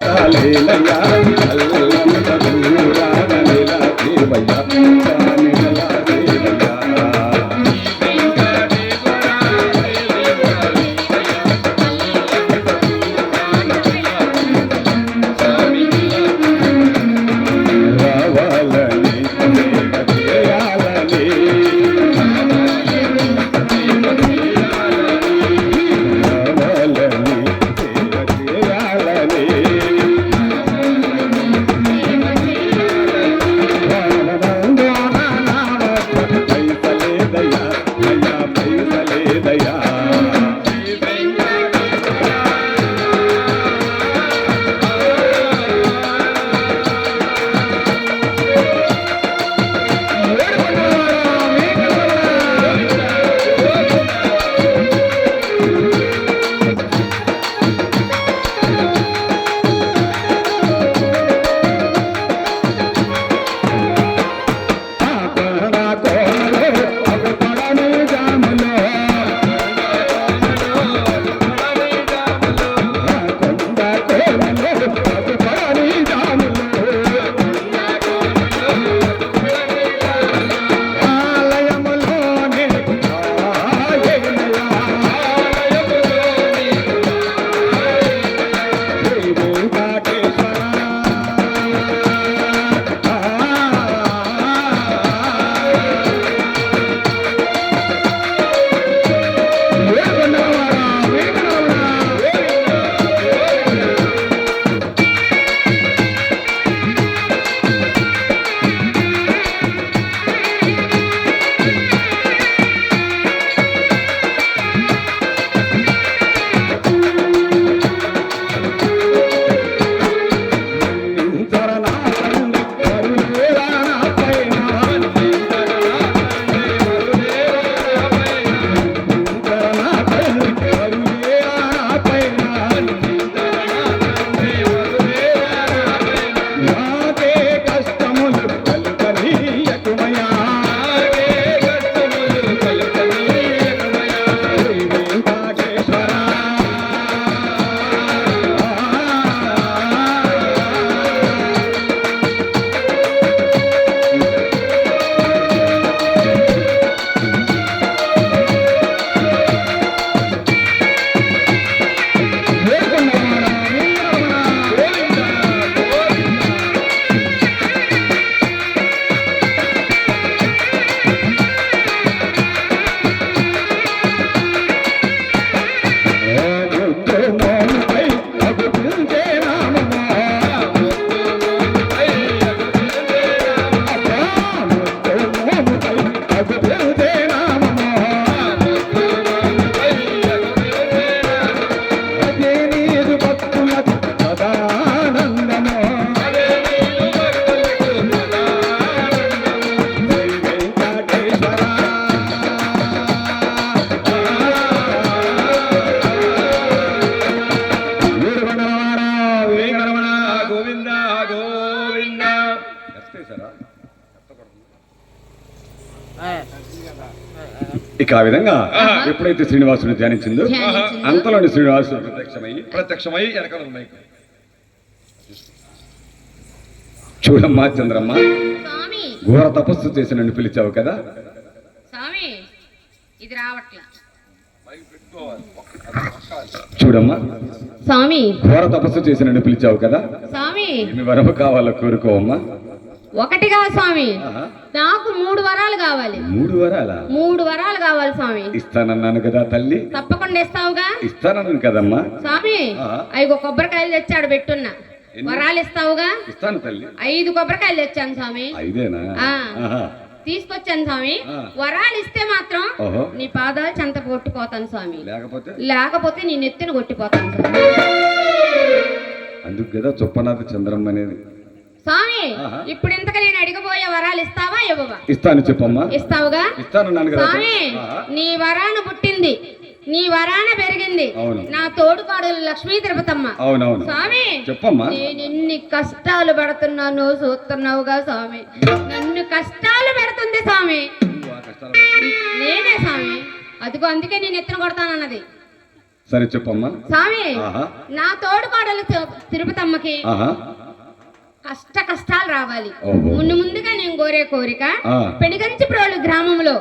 లేలయ్యా ఇక ఆ విధంగా ఎప్పుడైతే శ్రీనివాసుని ధ్యానించిందో. అంతలోని శ్రీనివాసుడు ప్రత్యక్షమై ప్రత్యక్షమై వెనకాల ఉన్నాయి చూడమ్మా చంద్రమ్మ ఘోర తపస్సు చేసి నన్ను పిలిచావు కదా. చూడమ్మా. స్వామి. ఘోర తపస్సు చేసి నన్ను పిలిచావు కదా. స్వామి. వరము కావాలో కోరుకోవమ్మా. ఒకటిగా స్వామి. నాకు మూడు వరాలు కావాలి. మూడు వరాలా? మూడు వరాలు కావాలి స్వామి. ఇస్తానన్నాను కదా తల్లి. తప్పకుండా ఇస్తావుగా? ఇస్తానన్నాను కదమ్మా. స్వామి. ఐదు కొబ్బరికాయలు తెచ్చాడు పెట్టున్నా? వరాలు ఇస్తావుగా? ఇస్తాను తల్లి. ఐదు కొబ్బరికాయలు తెచ్చాను స్వామి. ఐదేనా. తీసుకొచ్చాను స్వామి. వరాలు ఇస్తే మాత్రం నీ పాదాలు చెంత కొట్టుకోతాను స్వామి. లేకపోతే? లేకపోతే నీ నెత్తిన కొట్టిపోతాను అందుకు కదా చొప్పనాథ చంద్రమ్మ అనేది. స్వామి. ఇప్పుడు ఇంతకు నేను అడిగబోయే వరాలు ఇస్తావా ఇవ్వవా? ఇస్తాను చెప్పమ్మా. ఇస్తావుగా? కదా స్వామి. నీ వరాన పుట్టింది. నీ వరాన పెరిగింది. నా తోడుకాడు లక్ష్మీ తిరుపతమ్మ. స్వామి చెప్పమ్మా. నేను ఎన్ని కష్టాలు పడుతున్నాను చూస్తున్నావుగా స్వామి. నన్ను కష్టాలు పెడుతుంది స్వామి. నేనే స్వామి. అదిగో అందుకే నేను ఎత్తున కొడతానన్నది. సరే చెప్పమ్మా. స్వామి నా తోడు కోడలు తిరుపతమ్మకి కష్ట కష్టాలు రావాలి. ముందు ముందుగా నేను కోరే కోరిక. పెనుగంచిప్రోలు గ్రామంలో?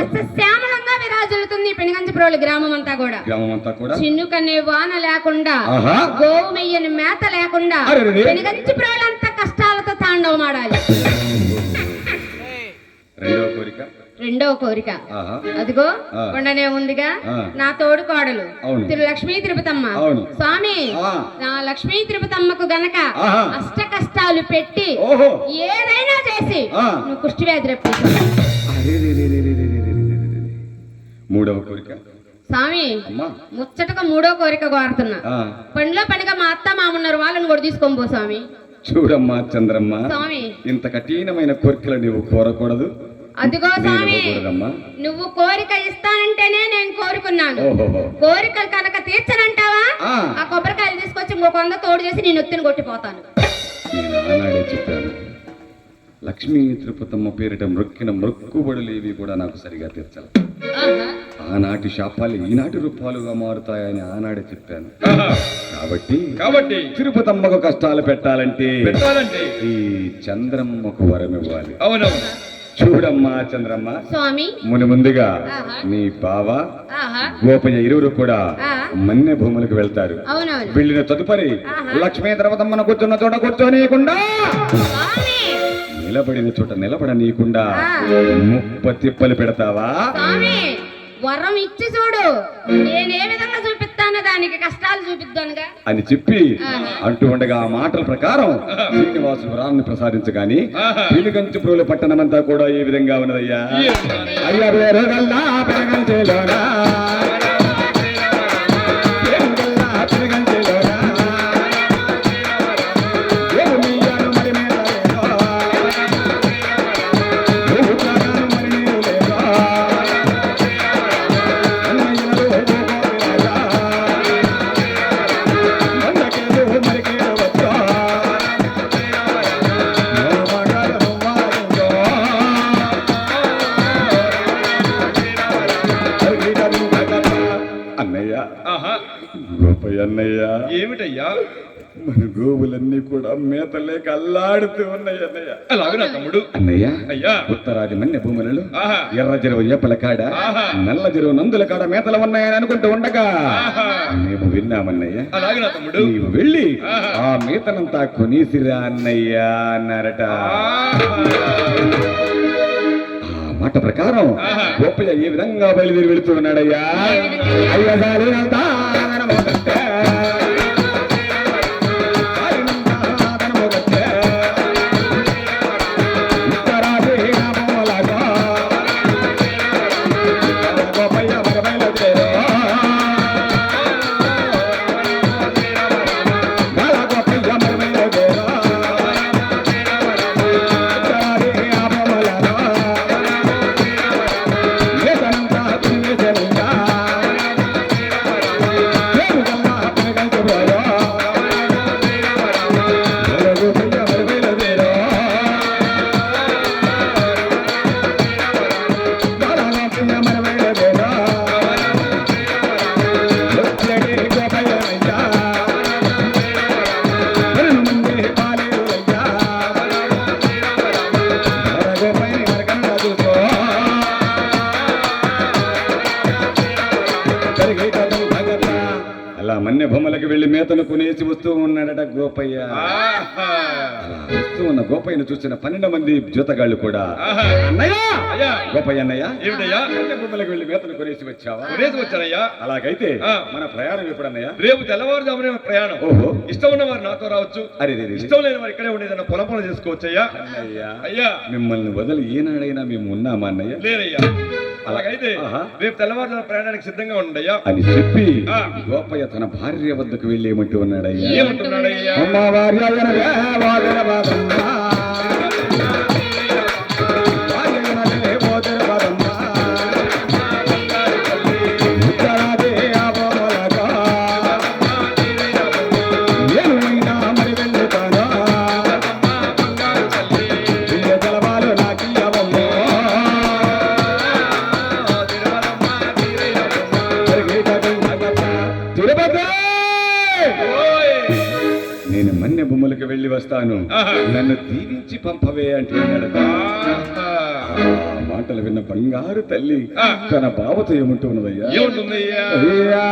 సస్యశ్యామలంగా విరాజులుతుంది పెనుగంచిప్రోలు గ్రామం అంతా కూడా గ్రామం అంతా కూడా చిన్నుకనే వాన లేకుండా ఆహా గోవు మెయ్యని మేత లేకుండా అరెరెరె. పెనుగంచిప్రోలంతా కష్టాలతో తాండవమాడాలి రెండవ కోరిక? అదిగో కొండనే ఉందిగా నా తోడు కోడలు. లక్ష్మీ తిరుపతమ్మ. స్వామి నా లక్ష్మీ తిరుపతమ్మకు గనక అష్ట కష్టాలు పెట్టి ఏదైనా చేసి నువ్వు కుష్టి వ్యాధి మూడవ కోరిక స్వామి ముచ్చటగా మూడో కోరిక కోరుతున్నా పనిలో పనిగా మా అత్త మామన్నారు వాళ్ళని కూడా తీసుకొని పో స్వామి చూడమ్మా చంద్రమ్మ ఇంత కఠినమైన కోరికలు నువ్వు కోరకూడదు అదిగో స్వామి నువ్వు కోరిక ఇస్తానంటేనే నేను కోరుకున్నాను. కోరికలు కనుక తీర్చనంటావా? ఆ. కొబ్బరికాయలు తీసుకొచ్చి ఇంకో వంద తోడు చేసి నేను ఎత్తుని కొట్టిపోతాను. చెప్పాను లక్ష్మీ తిరుపతమ్మ పేరిట మొక్కిన మొక్కుబడులు ఇవి కూడా నాకు సరిగా తీర్చాలి. ఆనాటి శాపాలు ఈనాటి రూపాలుగా మారుతాయని ఆనాడే చెప్పాను. కాబట్టి కాబట్టి తిరుపతమ్మకు కష్టాలు పెట్టాలంటే పెట్టాలంటే ఈ చంద్రమ్మకు వరం ఇవ్వాలి అవునవును. చూడమ్మా చంద్రమ్మ. స్వామి. ముని ముందుగా. నీ బావ గోపయ్య ఇరువురు కూడా ఆ. మన్నె భూములకు వెళ్తారు. వెళ్ళిన తదుపరి. లక్ష్మీ ద్రవతమ్మను కూర్చున్న చోట కూర్చోనీయకుండా. నిలబడిన చోట నిలబడనీయకుండా. ముప్ప తిప్పలు పెడతావా? వరం ఇచ్చి చూడు. నేను విధంగా దానికి కష్టాలు చూపిద్దానుగా అని చెప్పి. అంటూ ఉండగా ఆ మాటల ప్రకారం శ్రీనివాసు వరాన్ని ప్రసాదించగాని. పిలుగంచుప్రోలు పట్టణమంతా కూడా ఏ విధంగా ఉన్నదయ్యా ఈ. అయ్యా అల్లాడుతూ ఉన్నాయి అన్నయ్య తమ్ముడు అన్నయ్య అయ్యా ఉత్తరాది మన్య భూములలో. ఎర్ర చెరువు ఏపల కాడ. నల్ల చెరువు నందుల కాడ మేతలు ఉన్నాయని అనుకుంటూ ఉండగా. మేము విన్నామన్నయ్య అలాగే తమ్ముడు నీవు వెళ్ళి. ఆ మేతనంతా కొనేసిరా అన్నయ్య అన్నారట మాట ప్రకారం. గోపయ్య ఏ విధంగా బయలుదేరి వెళుతూ ఉన్నాడయ్యా అయ్య అలా మన్య బొమ్మలకి వెళ్ళి మేతను కొనేసి వస్తూ ఉన్నాడట గోపయ్య. అలా వస్తూ ఉన్న గోపయ్యను చూసిన పన్నెండు మంది జూతగాళ్ళు కూడా. అన్నయ్య! అయ్యా. గోపయ్య అన్నయ్య! మన్య బొమ్మలకు వెళ్ళి మేతను కొనేసి వచ్చావా? కొనేసి వచ్చానయ్యా. అలాగైతే. మన ప్రయాణం ఎప్పుడన్నయ్య రేపు తెల్లవారుజామునే ప్రయాణం. ఓహో. ఇష్టం ఉన్న వారు నాతో రావచ్చు. అరే. ఇష్టం లేని వారు ఇక్కడే ఉండేదన్న పొలం పనులు చేసుకోవచ్చయ్యా. అన్నయ్య. అయ్యా. మిమ్మల్ని వదిలి ఏనాడైనా మేము ఉన్నామా అన్నయ్య? లేరయ్యా అలాగైతే. రేపు తెల్లవారుజామున ప్రయాణానికి సిద్ధంగా ఉండయ్యా అని చెప్పి. గోపయ్య తన భార్య వద్దకు వెళ్ళి ఏమంటూ ఉన్నాడయ్యా. ఏమంటున్నాడయ్యా? ఆహా. నన్ను దీవించి పంపవే. ఆ మాటలు విన్న బంగారు తల్లి. తన బావతో ఏముంటూ ఉన్నదయ్యా ఏముంటుందయ్యా అయ్యా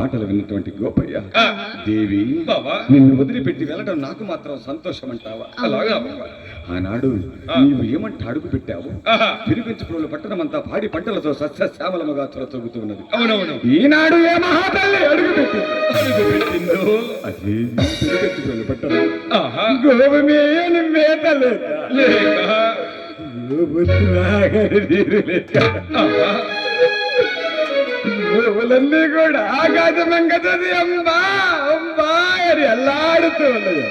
మాటలు విన్నటువంటి గోపయ్య. దేవి బావా. నిన్ను వదిలిపెట్టి వెళ్ళడం నాకు మాత్రం సంతోషం అంటావా అలాగా ఆనాడు. నీవు ఏమంట అడుగు పెట్టావు? ఆహా. పిరిపించుకున్న పట్టణం అంతా పాడి పంటలతో సస్యశ్యామలముగా చొరచొగుతూ ఉన్నది ఈనాడు ఏ మహాతల్లి అడుగు పెట్టి అడుగు పెట్టిందో? అది పట్టణం. మేత లేక. గోవులన్నీ కూడా ఆకాశమంగ చది అంబా అంబా అని అల్లాడుతూ ఉన్నది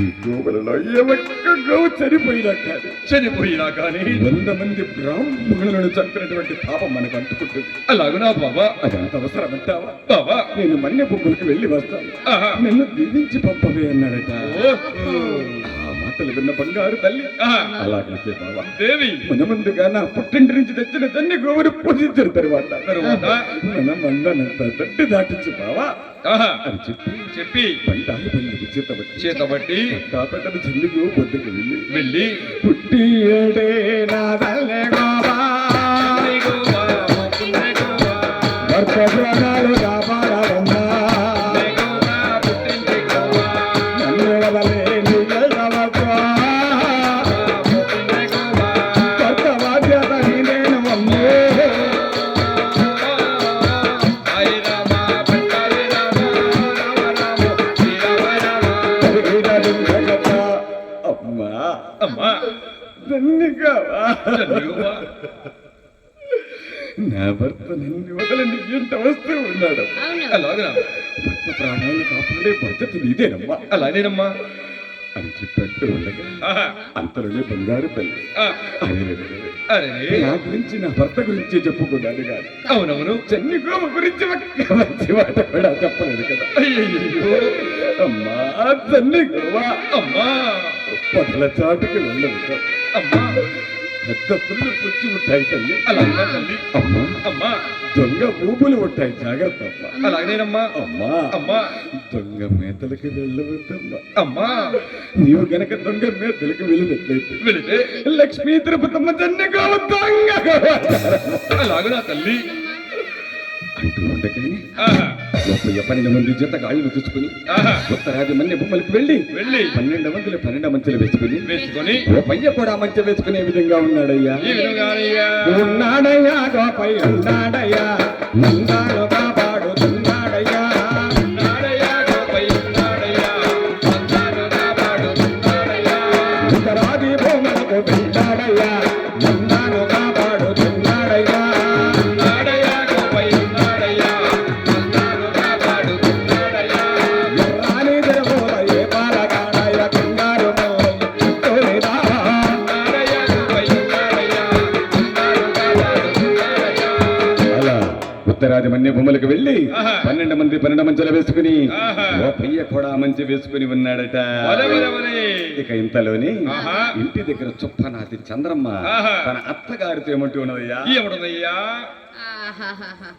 ఈ గోవులలో ఏ ఒక్క గోవు చనిపోయినా కాదు చనిపోయినా కానీ వంద మంది బ్రాహ్మణులను చంపినటువంటి పాపం మనకు అంటుకుంటుంది. అలాగునా బావా అదంత అవసరమంటావా? బావా నేను మన్య బొమ్మలకు వెళ్ళి వస్తాను. నిన్ను దీవించి పంపవే అన్నాడట. మాటలు విన్న బంగారు తల్లి. ఆహా. అలాగైతే బావా. దేవి. మన ముందుగా నా పుట్టింటి నుంచి తెచ్చిన తన్ని గోవును పూజించిన తరువాత. తరువాత? మన మందనంత తట్టి దాటించు బావా. అని చెప్పి చెప్పి. బండారు పల్లికి చేతబట్టి. చేతబట్టి. కాపెట్టను చెల్లిగు పొద్దుకు వెళ్ళి వెళ్ళి. పుట్టి ఏడే నా తల్లే గోవా. భర్త అలాగనా భర్త ప్రాణాలు కాపాడే బాధ్యత నీదేనమ్మా. అలానేనమ్మా. అని ఆహా. అంతలోనే బంగారు తల్లి. అరే నా గురించి నా భర్త గురించి చెప్పుకున్నాను కాదు. అవునవును. చెన్ని గోమ గురించి మంచి మాట కూడా చెప్పలేదు కదా. అయ్యయ్యో. అమ్మా చెన్ని గోమ. అమ్మా. పొదల చాటుకు వెళ్ళదు అమ్మా. పెద్ద పుల్లు పుచ్చి ఉంటాయి తల్లి. అలాగనా తల్లి? అమ్మా అమ్మా. దొంగ ఊపులు ఉంటాయి జాగ్రత్త అమ్మా. అలాగనేనమ్మా? అమ్మా అమ్మా. దొంగ మేతలకి వెళ్ళవద్దమ్మా అమ్మా. నీవు గనక దొంగ మేతలకు వెళ్ళినట్లయితే వెళితే లక్ష్మీ తిరుపతమ్మ దొంగ. గోవ. అలాగనా తల్లి? అంటూ ఉండగానే గొప్ప పన్నెండు మంది జత గాళ్ళు తీసుకుని ఉత్తరాది మన్య బొమ్మలకు వెళ్ళి వెళ్ళి పన్నెండు మందిలో పన్నెండు మంచులు వేసుకుని వేసుకొని పయ్య కూడా మంచి వేసుకునే విధంగా ఉన్నాడయ్యా. ఉన్నాడయ్యా. గోపయ్య ఉన్నాడయ్యా. ఉత్తరాది మన్య భూములకు వెళ్ళి. పన్నెండు మంది పన్నెండు మంచులు వేసుకుని. ఓ పయ్య కూడా మంచి వేసుకుని ఉన్నాడట ఇక ఇంతలోని. ఇంటి దగ్గర చుప్పనాది చంద్రమ్మ. తన అత్తగారితో ఏమంటూ ఉన్నదయ్యా ఆహాహాహా.